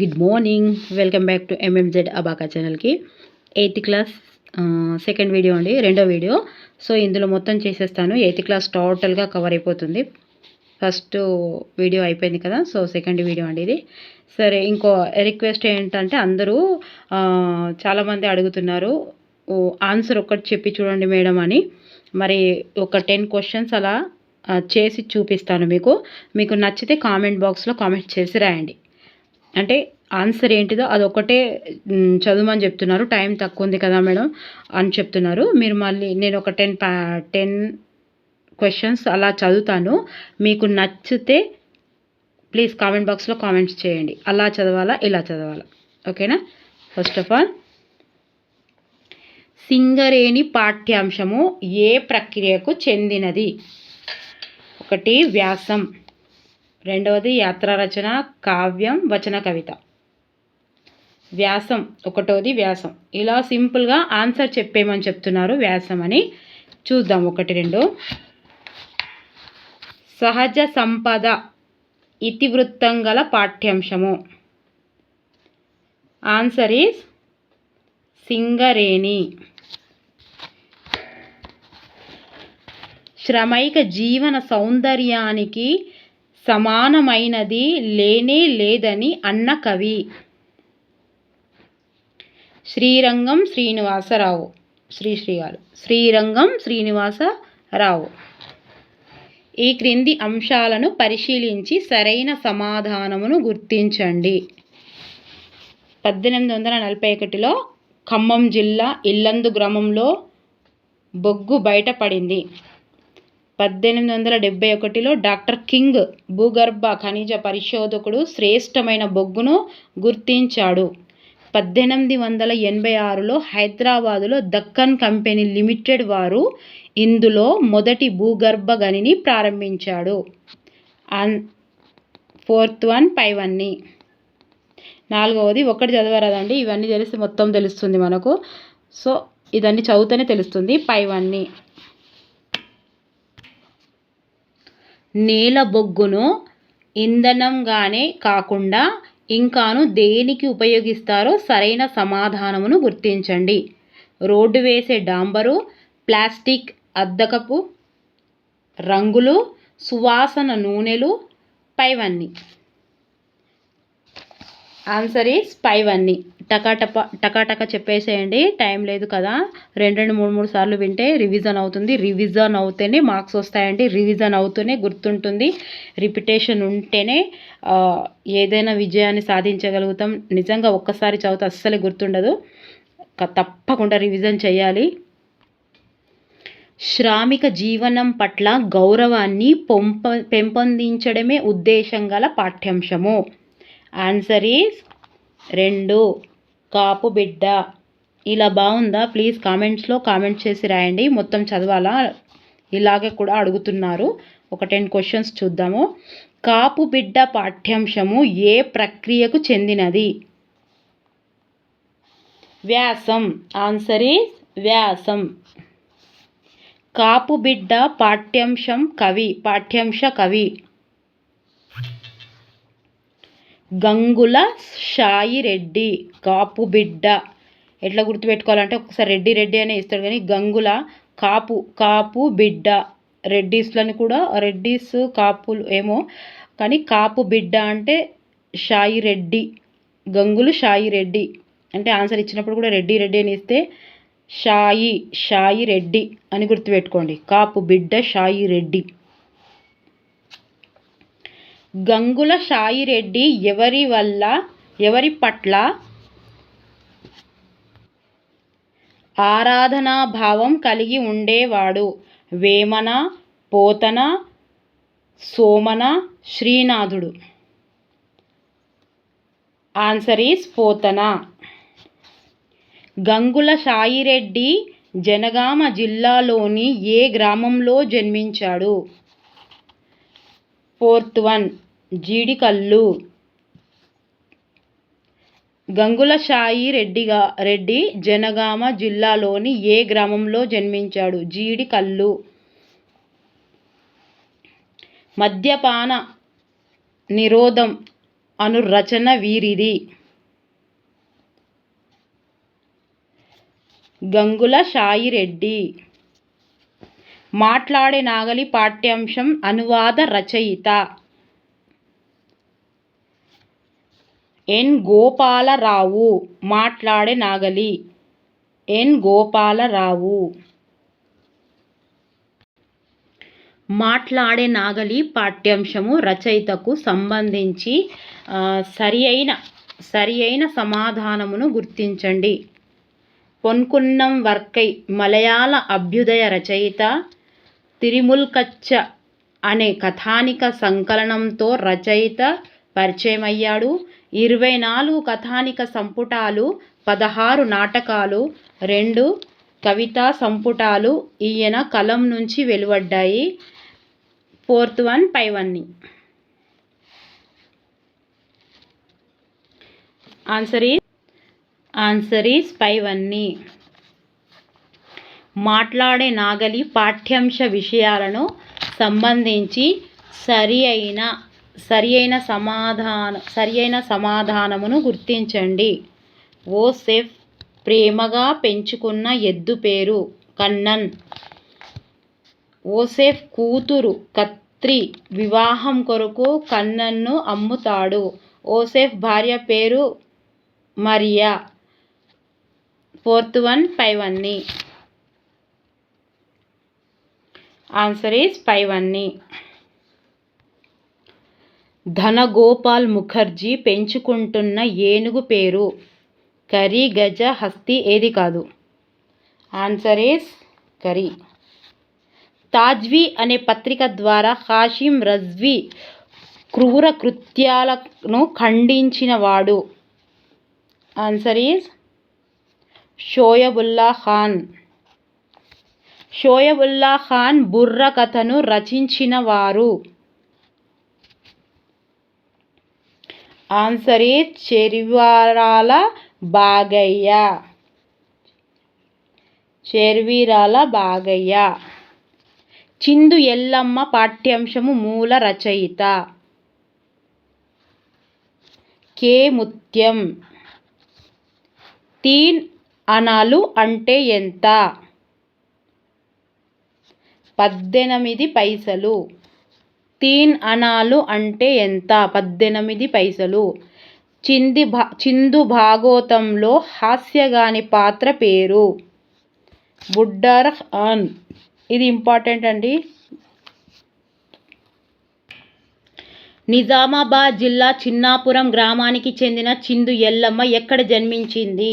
Good morning welcome back to MMZ abaca ఛానల్కి eighth class second video అండి రెండో video so ఇందులో మొత్తం చేసేస్తాను. ఎయిత్ క్లాస్ టోటల్గా కవర్ అయిపోతుంది. ఫస్ట్ వీడియో అయిపోయింది కదా సో సెకండ్ వీడియో అండి ఇది. సరే ఇంకో రిక్వెస్ట్ ఏంటంటే అందరూ చాలామంది అడుగుతున్నారు. ఆన్సర్ ఒక్కటి చెప్పి చూడండి మేడం అని. మరి ఒక టెన్ క్వశ్చన్స్ అలా చేసి చూపిస్తాను మీకు. మీకు నచ్చితే కామెంట్ బాక్స్లో కామెంట్ చేసి రాయండి. అంటే ఆన్సర్ ఏంటిదో అదొకటే చదవమని చెప్తున్నారు. టైం తక్కువ ఉంది కదా మేడం అని చెప్తున్నారు. మీరు మళ్ళీ నేను ఒక టెన్ టెన్ క్వశ్చన్స్ అలా చదువుతాను. మీకు నచ్చితే ప్లీజ్ కామెంట్ బాక్స్లో కామెంట్స్ చేయండి. అలా చదవాలా ఇలా చదవాలా. ఓకేనా ఫస్ట్ ఆఫ్ ఆల్ సింగరేణి పాఠ్యాంశము ఏ ప్రక్రియకు చెందినది? ఒకటి వ్యాసం. రెండవది యాత్రా రచన కావ్యం వచన కవిత. వ్యాసం ఒకటోది వ్యాసం. ఇలా సింపుల్గా ఆన్సర్ చెప్పేమని చెప్తున్నారు వ్యాసం అని చూద్దాం. ఒకటి రెండు. సహజ సంపద ఇతివృత్తం గల పాఠ్యాంశము. Answer is Singareni. శ్రమైక జీవన సౌందర్యానికి సమానమైనది లేనే లేదని అన్న కవి. శ్రీరంగం శ్రీనివాసరావు. శ్రీ గారు శ్రీరంగం శ్రీనివాసరావు. ఈ క్రింది అంశాలను పరిశీలించి సరైన సమాధానమును గుర్తించండి. పద్దెనిమిది వందల నలభై ఒకటిలో ఖమ్మం జిల్లా ఇల్లందు గ్రామంలో బొగ్గు బయటపడింది. పద్దెనిమిది వందల డెబ్బై ఒకటిలో డాక్టర్ కింగ్ భూగర్భ ఖనిజ పరిశోధకుడు శ్రేష్టమైన బొగ్గును గుర్తించాడు. పద్దెనిమిది వందల ఎనభై ఆరులో హైదరాబాదులో దక్కన్ కంపెనీ లిమిటెడ్ వారు ఇందులో మొదటి భూగర్భ గనిని ప్రారంభించాడు. అన్ ఫోర్త్ వన్ పైవన్నీ నాలుగవది ఒకటి చదవరాదండి ఇవన్నీ తెలిసి మొత్తం తెలుస్తుంది మనకు. సో ఇదన్నీ చదివితేనే తెలుస్తుంది పైవన్నీ నేల బొగ్గును ఇంధనంగానే కాకుండా ఇంకాను దేనికి ఉపయోగిస్తారో సరైన సమాధానమును గుర్తించండి. రోడ్డు వేసే డాంబరు ప్లాస్టిక్ అద్దకపు రంగులు సువాసన నూనెలు పైవన్నీ. ఆన్సర్ ఈస్ అన్నీ టకాటప టకాటక చెప్పేసేయండి. టైం లేదు కదా. రెండు రెండు మూడు మూడు సార్లు వింటే రివిజన్ అవుతుంది. రివిజన్ అవుతేనే మార్క్స్ వస్తాయండి. రివిజన్ అవుతూనే గుర్తుంటుంది. రిపిటేషన్ ఉంటేనే ఏదైనా విజయాన్ని సాధించగలుగుతాం. నిజంగా ఒక్కసారి చదివితే అస్సలు గుర్తుండదు. తప్పకుండా రివిజన్ చేయాలి శ్రామిక జీవనం పట్ల గౌరవాన్ని పొంప పెంపొందించడమే ఉద్దేశం గల పాఠ్యాంశము. ఆన్సర్ ఈజ్ రెండు. కాపు బిడ్డ. ఇలా బాగుందా? ప్లీజ్ కామెంట్స్లో కామెంట్ చేసి రాయండి. మొత్తం చదవాలా? ఇలాగే కూడా అడుగుతున్నారు. ఒక టెన్ క్వశ్చన్స్ చూద్దాము. కాపు బిడ్డ పాఠ్యాంశము ఏ ప్రక్రియకు చెందినది? వ్యాసం. ఆన్సర్ ఈజ్ వ్యాసం. కాపు బిడ్డ పాఠ్యాంశం కవి. పాఠ్యాంశ కవి. గంగుల షాయి రెడ్డి కాపు బిడ్డ. ఎట్లా గుర్తుపెట్టుకోవాలంటే ఒకసారి రెడ్డి రెడ్డి అనే ఇస్తాడు కానీ గంగుల కాపు కాపు బిడ్డ. రెడ్డీస్లను కూడా రెడ్డీస్ కాపులు ఏమో కానీ కాపు బిడ్డ అంటే షాయి రెడ్డి గంగులు షాయి రెడ్డి అంటే ఆన్సర్ ఇచ్చినప్పుడు కూడా రెడ్డి రెడ్డి అని ఇస్తే షాయి షాయి రెడ్డి అని గుర్తుపెట్టుకోండి. కాపు బిడ్డ షాయి రెడ్డి గంగుల సాయిరెడ్డి ఎవరి వల్ల ఎవరి పట్ల? ఆరాధనాభావం కలిగి ఉండేవాడు. వేమన పోతన సోమన శ్రీనాథుడు. Answer is Pothana. Gangula Saireddy Janagama జిల్లాలోని ఏ గ్రామంలో జన్మించాడు? Fourth one Jeedikallu. Gangula Sai రెడ్డిగా రెడ్డి జనగామ జిల్లాలోని ఏ గ్రామంలో జన్మించాడు? జీడికల్లు. మద్యపాన నిరోధం అను రచన వీరిది. గంగుల సాయిరెడ్డి మాట్లాడే నాగలి పాఠ్యాంశం అనువాద రచయిత. ఎన్ గోపాలరావు మాట్లాడే నాగలి. ఎన్ గోపాలరావు మాట్లాడే నాగలి పాఠ్యాంశము రచయితకు సంబంధించి సరి అయిన సరి అయిన సమాధానమును గుర్తించండి. పొన్కున్నం వర్కై మలయాళ అభ్యుదయ రచయిత తిరుముల్కచ్చ అనే కథానిక సంకలనంతో రచయిత పరిచయమయ్యాడు. ఇరవై నాలుగు కథానిక సంపుటాలు పదహారు నాటకాలు రెండు కవితా సంపుటాలు ఈయన కలం నుంచి వెలువడ్డాయి. ఫోర్త్ వన్ పైవన్ని ఆన్సర్ ఈజ్ ఆన్సర్ ఈజ్ పైవన్నీ మాట్లాడే నాగలి పాఠ్యాంశ విషయాలను సంబంధించి సరి అయిన సరి అయిన సమాధాన సరి అయిన సమాధానమును గుర్తించండి. ఓసెఫ్ ప్రేమగా పెంచుకున్న ఎద్దు పేరు కన్నన్. ఓసెఫ్ కూతురు కత్రి వివాహం కొరకు కన్నన్ను అమ్ముతాడు. ఓసెఫ్ భార్య పేరు మరియా. ఫోర్త్ వన్ పైవన్నీ ఆన్సర్ ఈస్ పైవన్నీ ధనగోపాల్ ముఖర్జీ పెంచుకుంటున్న ఏనుగు పేరు? కరీ గజ హస్తి ఏది కాదు. Answer is curry. తాజ్వీ అనే పత్రిక ద్వారా హాషిం రజ్వీ క్రూర కృత్యాలను ఖండించినవాడు. Answer is Shoebullah Khan. Shoaibullah Khan బుర్ర కథను రచించిన వారు ఆన్సర్ ఈ చెరివారాల బాగయ్య. చెర్వీరాల బాగయ్య. చిందు ఎల్లమ్మ పాఠ్యాంశము మూల రచయిత. కే. ముత్యం. తీన్ అనాలు అంటే ఎంత? పద్దెనిమిది పైసలు. తీన్ అనాలు అంటే ఎంత? పద్దెనిమిది పైసలు. చింది భా చిందు భాగోతంలో హాస్యగాని పాత్ర పేరు బుడ్డర్ ఆన్ ఇది ఇంపార్టెంట్ అండి. నిజామాబాద్ జిల్లా చిన్నాపురం గ్రామానికి చెందిన చిందు ఎల్లమ్మ ఎక్కడ జన్మించింది?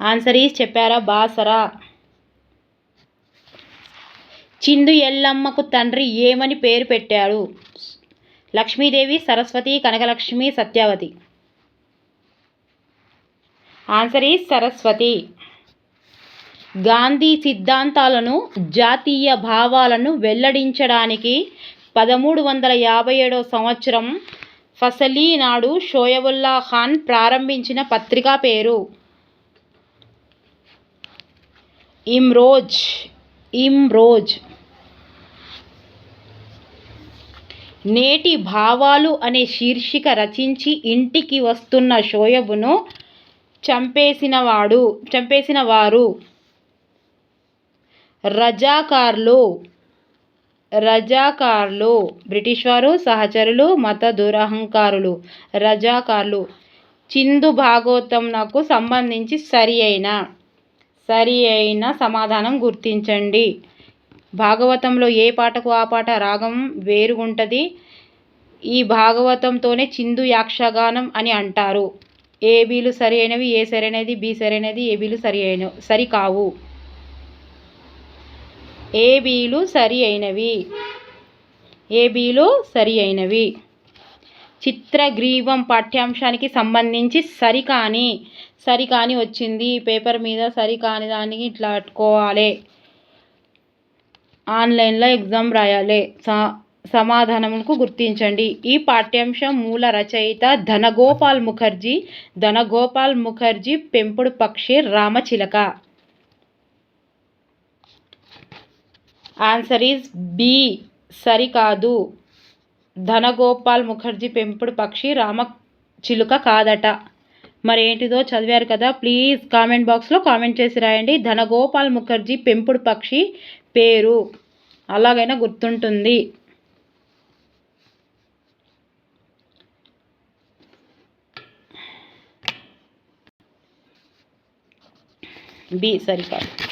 ఆన్సర్ ఈస్ చెప్పారా? బాసరా. చిందు ఎల్లమ్మకు తండ్రి ఏమని పేరు పెట్టాడు? Lakshmidevi Saraswati Kanakalakshmi Satyavathi. Answer is Saraswati. Gandhi సిద్ధాంతాలను జాతీయ భావాలను వెల్లడించడానికి పదమూడు వందల యాభై ఏడవ సంవత్సరం ఫసలీ నాడు షోయబుల్లా ఖాన్ ప్రారంభించిన పత్రిక పేరు. ఇమ్రోజ్ ఇమ్రోజ్. నేటి భావాలు అనే శీర్షిక రచించి ఇంటికి వస్తున్న షోయబును చంపేసినవాడు చంపేసిన వారు రజాకార్లు రజాకార్లు బ్రిటిష్ వారు సహచరులు మత దురహంకారులు. రజాకార్లు. చిందు భాగోతం నాకు సంబంధించి సరి అయిన సరి అయిన సమాధానం గుర్తించండి. భాగవతంలో ఏ పాటకు ఆ పాట రాగం వేరుగుంటుంది? ఈ భాగవతంతోనే చిందు యాక్షగానం అని అంటారు. ఏబీలు సరి అయినవి ఏ సరైనది బి సరైనది అనేది ఏబీలు సరి అయిన సరి కావు. ఏబీలు సరి అయినవి? ఏబీలు సరి అయినవి? చిత్రగ్రీవం పాఠ్యాంశానికి సంబంధించి సరికాని సరికాని వచ్చింది. పేపర్ మీద సరికాని దానికి ఇట్లా పట్టుకోవాలి ఆన్లైన్లో ఎగ్జామ్ రాయాలి. సమాధానములకు గుర్తించండి. ఈ పాఠ్యాంశం మూల రచయిత ధనగోపాల్ ముఖర్జీ ధనగోపాల్ ముఖర్జీ పెంపుడు పక్షి రామచిలక. Answer is B. సరికాదు. ధనగోపాల్ ముఖర్జీ పెంపుడు పక్షి రామ చిలుక కాదట. మరేంటిదో చదివారు కదా ప్లీజ్ కామెంట్ బాక్స్లో కామెంట్ చేసి రాయండి. ధనగోపాల్ ముఖర్జీ పెంపుడు పక్షి పేరు అలాగైనా గుర్తుంటుంది. బి సరికాదు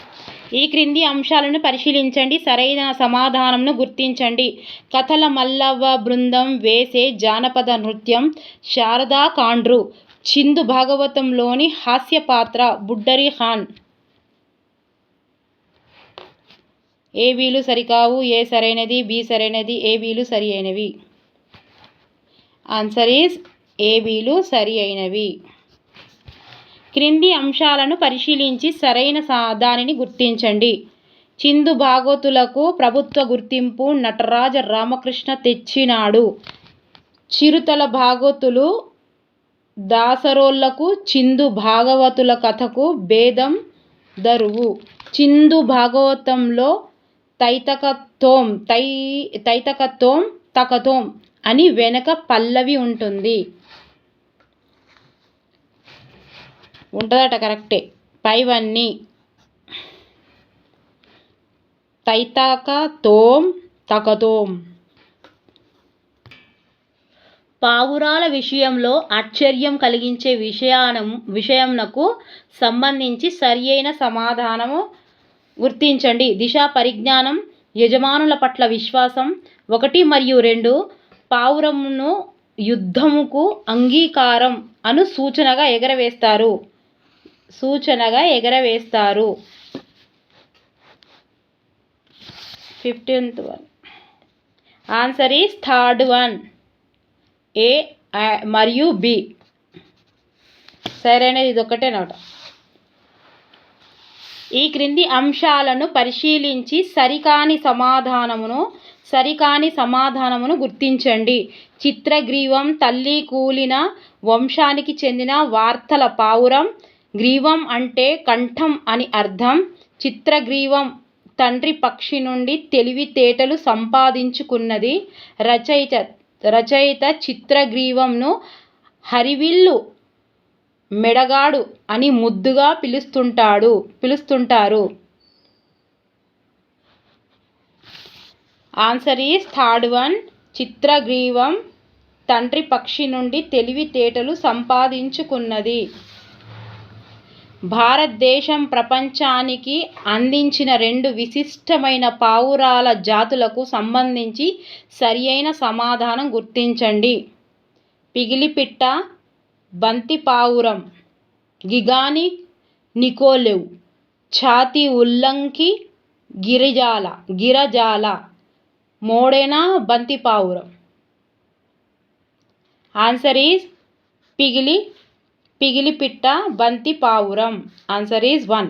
ఈ క్రింది అంశాలను పరిశీలించండి. సరైన సమాధానంను గుర్తించండి. కథల మల్లవ్వ బృందం వేసే జానపద నృత్యం శారదా కాండ్రు చిందు భాగవతంలోని హాస్య పాత్ర బుడ్డరి ఖాన్. ఏ వీలు సరికావు? ఏ సరైనది? బి సరైనది? ఏ వీలు సరి అయినవి? ఆన్సర్ ఈస్ ఏ వీలు సరి అయినవి. క్రింది అంశాలను పరిశీలించి సరైన సా దానిని గుర్తించండి. చిందు భాగవతులకు ప్రభుత్వ గుర్తింపు నటరాజ రామకృష్ణ తెచ్చినాడు. చిరుతల భాగవతులు దాసరోళ్ళకు చిందు భాగవతుల కథకు భేదం దరువు. చిందు భాగవతంలో తైతకతోం తై తైతకతోం తకతోం అని వెనక పల్లవి ఉంటుంది. ఉంటుందట కరెక్టే. పైవన్నీ. తైతక తోం తకతోం పావురాల విషయంలో ఆశ్చర్యం కలిగించే విషయానం విషయంనకు సంబంధించి సరియైన సమాధానము గుర్తించండి. దిశ పరిజ్ఞానం యజమానుల పట్ల విశ్వాసం ఒకటి మరియు రెండు పావురమును యుద్ధముకు అంగీకారం అను సూచనగా ఎగరవేస్తారు. సూచనగా ఎగరవేస్తారు. Fifteenth one answer is third one A మరియు బి సరైనది ఇది ఒకటే నోట. ఈ క్రింది అంశాలను పరిశీలించి సరికాని సమాధానమును సరికాని సమాధానమును గుర్తించండి. చిత్రగ్రీవం తల్లి కూలిన వంశానికి చెందిన వార్తల పావురం గ్రీవం అంటే కంఠం అని అర్థం. చిత్రగ్రీవం తండ్రి పక్షి నుండి తెలివితేటలు సంపాదించుకున్నది. రచయిత రచయిత చిత్రగ్రీవంను హరివిల్లు మెడగాడు అని ముద్దుగా పిలుస్తుంటాడు పిలుస్తుంటారు. Answer is third one. చిత్రగ్రీవం తండ్రి పక్షి నుండి తెలివితేటలు సంపాదించుకున్నది. భారతదేశం ప్రపంచానికి అందించిన రెండు విశిష్టమైన పావురాల జాతులకు సంబంధించి సరియైన సమాధానం గుర్తించండి. పిగిలిపిట్ట బంతి పావురం గిగాని నికోలెవ్ ఛాతి ఉల్లంకి గిరిజాల గిరజాల మోడేనా బంతి పావురం ఆన్సర్ ఈజ్ పిగిలి పిగిలిపిట్ట బంతి పావురం. ఆన్సర్ ఈజ్ వన్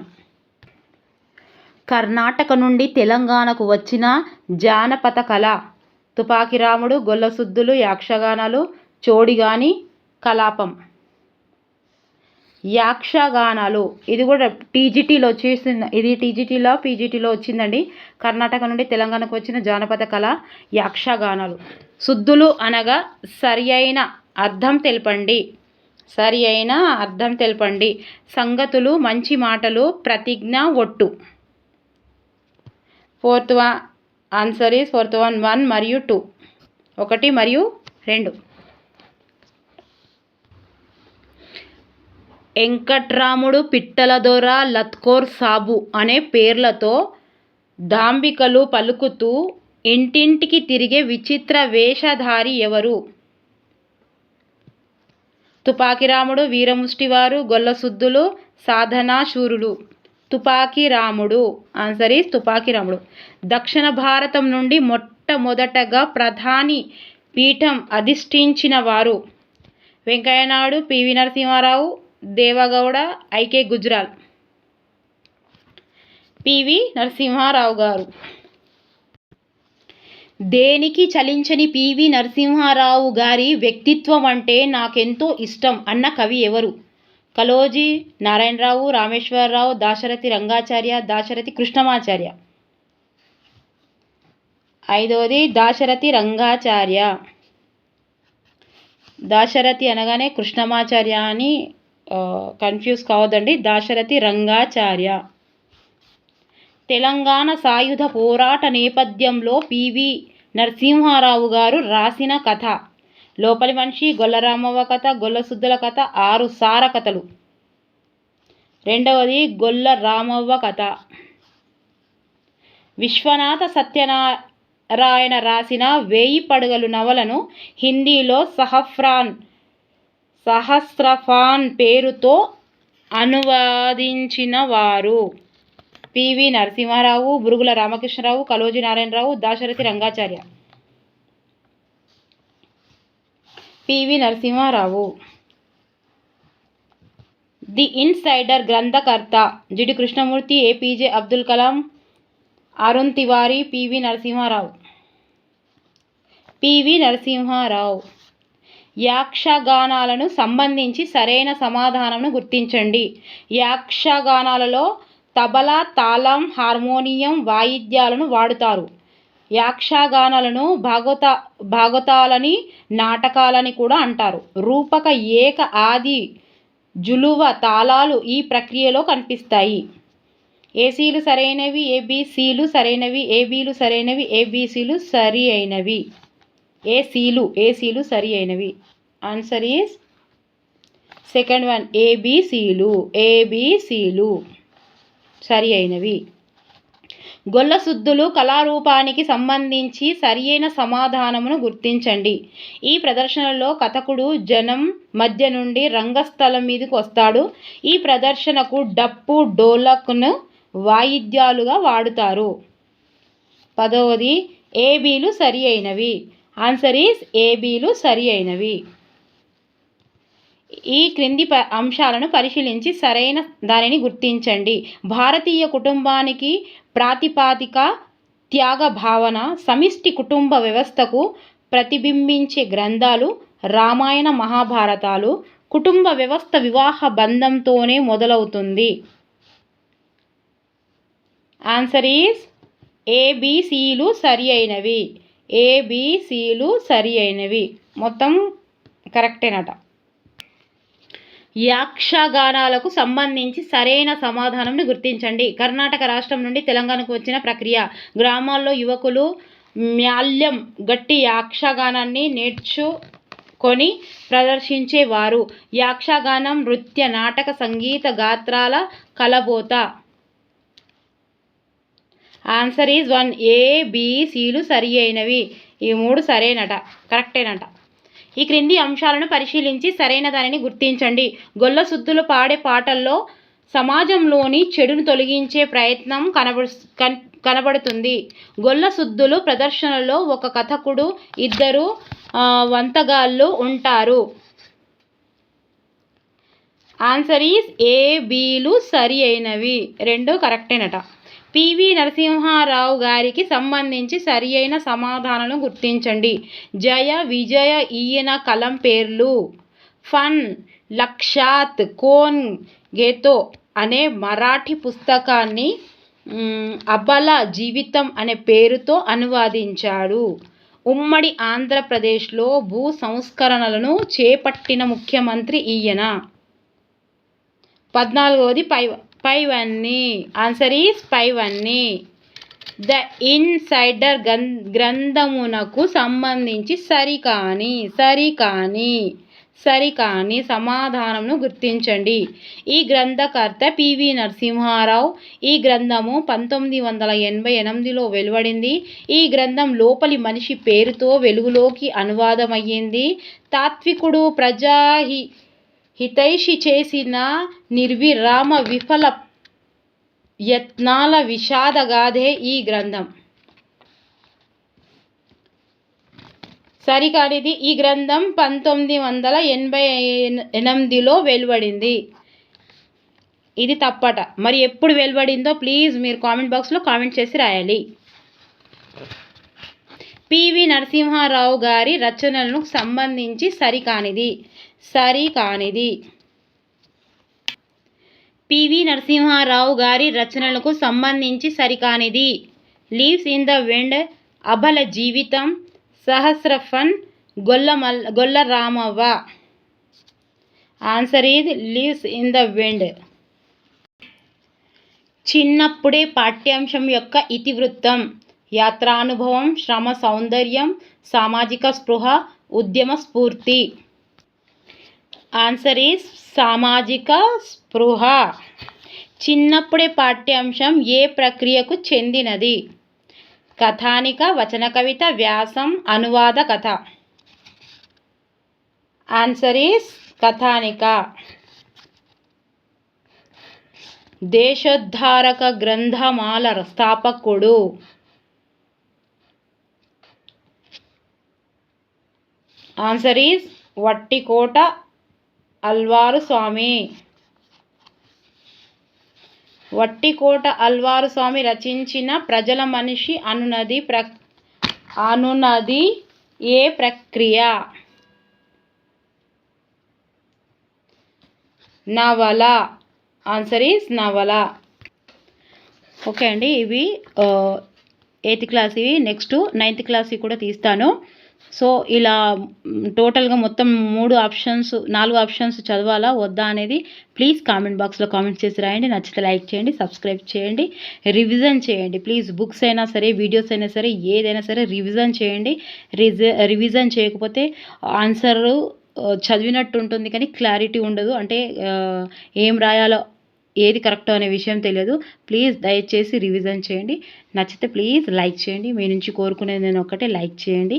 కర్ణాటక నుండి తెలంగాణకు వచ్చిన జానపద కళ. తుపాకిరాముడు గొల్లసుద్దులు యక్షగానాలు చోడిగాని కలాపం. యాక్షగానాలు. ఇది కూడా టీజీటీలో వచ్చేసింది ఇది టీజీటీలో పీజీటీలో వచ్చిందండి. కర్ణాటక నుండి తెలంగాణకు వచ్చిన జానపద కళ యాక్షగానాలు. శుద్ధులు అనగా సరి అయిన అర్థం తెలపండి. సరి అయిన అర్థం తెలపండి. సంగతులు మంచి మాటలు ప్రతిజ్ఞ ఒట్టు. Fourth one answer is fourth one one మరియు టూ. ఒకటి మరియు రెండు. వెంకట్రాముడు పిట్టలదొర లత్కోర్ సాబు అనే పేర్లతో దాంబికలు పలుకుతూ ఇంటింటికి తిరిగే విచిత్ర వేషధారి ఎవరు? తుపాకిరాముడు వీరముష్టివారు గొల్లసుద్దులు సాధనాశూరులు. తుపాకిరాముడు. ఆన్సర్ ఈస్ తుపాకిరాముడు. దక్షిణ భారతం నుండి మొట్టమొదటగా ప్రధాని పీఠం అధిష్ఠించిన వారు Venkaiah Naidu P V Narasimha Rao Deve Gowda I K Gujral. P V Narasimha Rao garu. దేనికి చలించని పివి నరసింహారావు గారి వ్యక్తిత్వం అంటే నాకెంతో ఇష్టం అన్న కవి ఎవరు? కలోజీ నారాయణరావు రామేశ్వరరావు దాశరథి రంగాచార్య దాశరథి కృష్ణమాచార్య. ఐదవది దాశరథి రంగాచార్య. దాశరథి అనగానే కృష్ణమాచార్య అని కన్ఫ్యూజ్ కావద్దండి. దాశరథి రంగాచార్య. తెలంగాణ సాయుధ పోరాట నేపథ్యంలో పివి నరసింహారావు గారు రాసిన కథ. లోపలి మనిషి గొల్లరామవ్వ కథ గొల్లసుద్దుల కథ ఆరు సార కథలు. రెండవది గొల్ల రామవ్వ కథ. విశ్వనాథ సత్యనారాయణ రాసిన వేయి పడగలు నవలను హిందీలో సహఫ్రాన్ సహస్రఫాన్ పేరుతో అనువాదించిన వారు P V Narasimha Rao Burugula Ramakrishna Rao Kaloji Narayana Rao Dasarathi Rangacharya. P V Narasimha Rao. The insider గ్రంథకర్త G D Krishnamurthy A P J Abdul Kalam Arun Tiwari P V Narasimha Rao. P V Narasimha Rao. యాక్షగానాలను సంబంధించి సరైన సమాధానంను గుర్తించండి. యాక్షగానాలలో తబలా తాళం harmonium వాయిద్యాలను వాడుతారు. యాక్షగానాలను భాగవత భాగవతాలని నాటకాలని కూడా అంటారు. రూపక ఏక ఆది జులువ తాళాలు ఈ ప్రక్రియలో కనిపిస్తాయి. ఏసీలు సరైనవి ఏబీసీలు సరైనవి ఏబీలు సరైనవి ఏబీసీలు సరి అయినవి. ఏసీలు ఏసీలు సరి అయినవి. ఆన్సర్ ఈస్ సెకండ్ వన్ ఏబీసీలు ఏబీసీలు. సరి అయినవి గొల్లసుద్దులు కళారూపానికి సంబంధించి సరియైన సమాధానమును గుర్తించండి. ఈ ప్రదర్శనలో కథకుడు జనం మధ్య నుండి రంగస్థలం మీదకి వస్తాడు. ఈ ప్రదర్శనకు డప్పు డోలక్ను వాయిద్యాలుగా వాడుతారు. పదవది ఏబీలు సరి అయినవి ఆన్సర్ ఈస్ ఏబీలు సరి అయినవి ఈ క్రింది ప అంశాలను పరిశీలించి సరైన దానిని గుర్తించండి. భారతీయ కుటుంబానికి ప్రాతిపాదిక త్యాగ భావన సమిష్టి కుటుంబ వ్యవస్థకు ప్రతిబింబించే గ్రంథాలు రామాయణ మహాభారతాలు కుటుంబ వ్యవస్థ వివాహ బంధంతోనే మొదలవుతుంది. ఆన్సర్ ఈస్ ఏబిసిలు సరి అయినవి. ఏబిసిలు సరి అయినవి. మొత్తం కరెక్టేనట యాక్షగానాలకు సంబంధించి సరైన సమాధానంను గుర్తించండి. కర్ణాటక రాష్ట్రం నుండి తెలంగాణకు వచ్చిన ప్రక్రియ. గ్రామాల్లో యువకులు మ్యాల్యం గట్టి యాక్షగానాన్ని నేర్చుకొని ప్రదర్శించేవారు. యాక్షగానం నృత్య నాటక సంగీత గాత్రాల కలబోత. ఆన్సర్ ఈజ్ వన్ ఏ బీసీలు సరి అయినవి. ఈ మూడు సరేనట కరెక్టేనట. ఈ క్రింది అంశాలను పరిశీలించి సరైన దానిని గుర్తించండి. గొల్ల సుద్దులు పాడే పాటల్లో సమాజంలోని చెడును తొలగించే ప్రయత్నం కనబడు కనబడుతుంది. గొల్ల సుద్దులు ప్రదర్శనలో ఒక కథకుడు ఇద్దరు వంతగాళ్ళు ఉంటారు. ఆన్సర్ ఈస్ ఏ బీలు సరి అయినవి. రెండు కరెక్టేనట. పివి నరసింహారావు గారికి సంబంధించి సరి అయిన సమాధానాలను గుర్తించండి. జయ విజయ ఈయన కలం పేర్లు ఫన్ లక్షాత్ కోన్ గేతో అనే మరాఠీ పుస్తకాన్ని అబల జీవితం అనే పేరుతో అనువాదించాడు. ఉమ్మడి ఆంధ్రప్రదేశ్లో భూ సంస్కరణలను చేపట్టిన ముఖ్యమంత్రి ఈయన. పద్నాలుగవది పై పైవన్నీ ఆన్సర్ ఫైవ్ పైవన్నీ ద ఇన్సైడర్ గ్రం గ్రంథమునకు సంబంధించి సరికాని సరికాని సరికాని సమాధానంను గుర్తించండి. ఈ గ్రంథకర్త పివి నరసింహారావు ఈ గ్రంథము పంతొమ్మిది వందల ఎనభై ఎనిమిదిలో వెలువడింది. ఈ గ్రంథం లోపలి మనిషి పేరుతో వెలుగులోకి అనువాదమయ్యింది. తాత్వికుడు ప్రజాహి హితైషి చేసిన నిర్విరామ విఫల యత్నాల విషాదగాథే ఈ గ్రంథం. సరికానిది ఈ గ్రంథం పంతొమ్మిది వందల ఎనభై ఎనిమిదిలో వెలువడింది. ఇది తప్పట. మరి ఎప్పుడు వెలువడిందో ప్లీజ్ మీరు కామెంట్ బాక్స్లో కామెంట్ చేసి రాయాలి. పివి నరసింహారావు గారి రచనలకు సంబంధించి సరికానిది. సరికానిది. పివి నరసింహారావు గారి రచనలకు సంబంధించి సరికానిది. లీవ్స్ ఇన్ ద వెండ్ అబల జీవితం సహస్రఫన్ గొల్లమల్ Golla Golla Ramavva answer is leaves in the wind. చిన్నప్పుడే పాఠ్యాంశం యొక్క ఇతివృత్తం. యాత్రానుభవం శ్రమ సౌందర్యం సామాజిక స్పృహ ఉద్యమ స్ఫూర్తి. ఆన్సర్ ఈజ్ సామాజిక స్పృహ. చిన్నప్పుడే పాఠ్యాంశం ఏ ప్రక్రియకు చెందినది? కథానిక వచన కవిత వ్యాసం అనువాద కథ. ఆన్సర్ ఈస్ కథానిక. దేశోద్ధారక గ్రంథమాల స్థాపకుడు ఆన్సర్ ఈజ్ వట్టికోట అల్వారు స్వామి వట్టికోట అల్వారు స్వామి రచించిన ప్రజల మనిషి అనునది ప్ర అనునది ఏ ప్రక్రియ? నవల. ఆన్సర్ ఈజ్ నవల. ఓకే అండి ఇవి ఎయిత్ క్లాస్ ఇవి. నెక్స్ట్ నైన్త్ క్లాస్ కూడా తీస్తాను. సో ఇలా టోటల్గా మొత్తం మూడు ఆప్షన్స్ నాలుగు ఆప్షన్స్ చదవాలా వద్దా అనేది ప్లీజ్ కామెంట్ బాక్స్లో కామెంట్ చేసి రాయండి. నచ్చితే లైక్ చేయండి సబ్స్క్రైబ్ చేయండి రివిజన్ చేయండి. ప్లీజ్ బుక్స్ అయినా సరే వీడియోస్ అయినా సరే ఏదైనా సరే రివిజన్ చేయండి. రిజ రివిజన్ చేయకపోతే ఆన్సర్ చదివినట్టు ఉంటుంది కానీ క్లారిటీ ఉండదు. అంటే ఏం రాయాలో ఏది కరెక్టో అనే విషయం తెలియదు. ప్లీజ్ దయచేసి రివిజన్ చేయండి. నచ్చితే ప్లీజ్ లైక్ చేయండి. మీ నుంచి కోరుకునేది నేను ఒక్కటే లైక్ చేయండి.